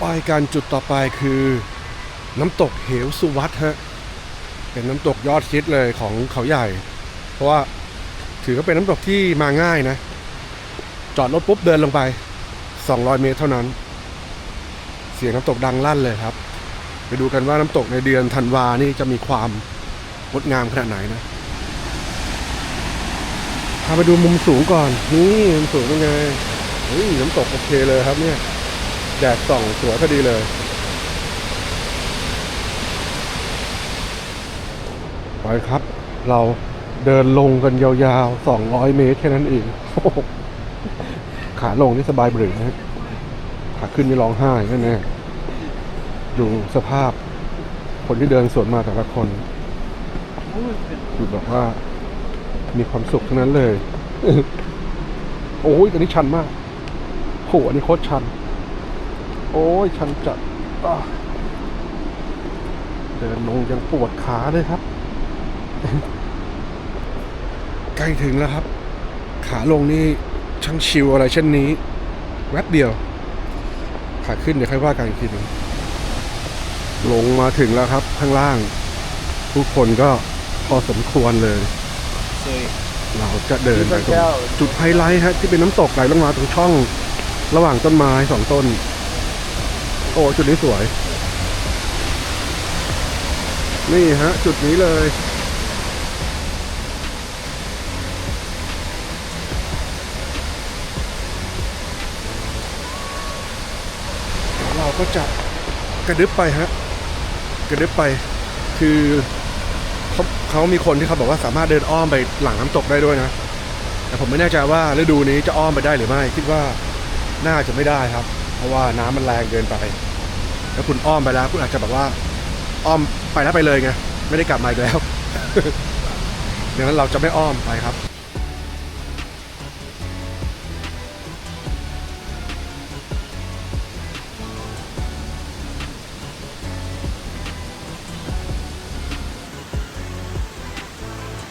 ไปกันจุดต่อไปคือ น้ำตกเหวสุวัตฮะเป็นน้ำตกยอดฮิตเลยของเขาใหญ่ เพราะว่าถือว่าเป็นน้ำตกที่มาง่ายนะ จอดรถปุ๊บเดินลงไป 200 เมตรเท่านั้น เสียงน้ำตกดังลั่นเลยครับ ไปดูกันว่าน้ำตกในเดือนธันวานี่จะมีความงดงามขนาดไหนนะพาไปดูมุมสูงก่อน นี่มุมสูงเป็นไงเฮ้ยน้ำตกโอเคเลยครับเนี่ย แดดส่องสวยพอดีเลยไปครับ เราเดินลงกันยาวๆ 200 เมตรแค่นั้นเอง ขาลงนี่สบายเบรือนะขาขึ้นนี่ร้องไห้แน่ๆดูสภาพ คนที่เดินสวนมาแต่ละคนคือแบบว่า มีความสุขทั้งนั้นเลย โอ้ยอันนี้ชันมากโหอันนี้โคตรชัน โอ้ยชันจัดเดินลงยังปวดขาเลยครับ ใกล้ถึงแล้วครับ ขาลงนี่ช่างชิวอะไรเช่นนี้ แวบเดียว ขาขึ้นเดี๋ยวค่อยว่ากันอีกทีหนึงลงมาถึงแล้วครับ ข้างล่างผู้คนก็พอสมควรเลย เราจะเดินไปตรงจุดไฮไลท์ฮะที่เป็นน้ำตกไหลลงมาตรงช่อง ระหว่างต้นไม้สองต้น อ้จุดนี้สวย นี่ฮะ จุดนี้เลยเราก็จะกระดึบไปฮะ กระดึบไป คือเขาเขามีคนที่เขาบอกว่าสามารถเดินอ้อมไปหลังน้ำตกได้ด้วยนะ แต่ผมไม่แน่ใจว่าฤดูนี้จะอ้อมไปได้หรือไม่ คิดว่าน่าจะไม่ได้ครับ เพราะว่าน้ำมันแรงเกินไป ถ้าคุณอ้อมไปแล้ว คุณอาจจะแบบว่า อ้อมไปแล้วไปเลยไงไม่ได้กลับมาอีกแล้วดังนั้นเราจะไม่อ้อมไปครับ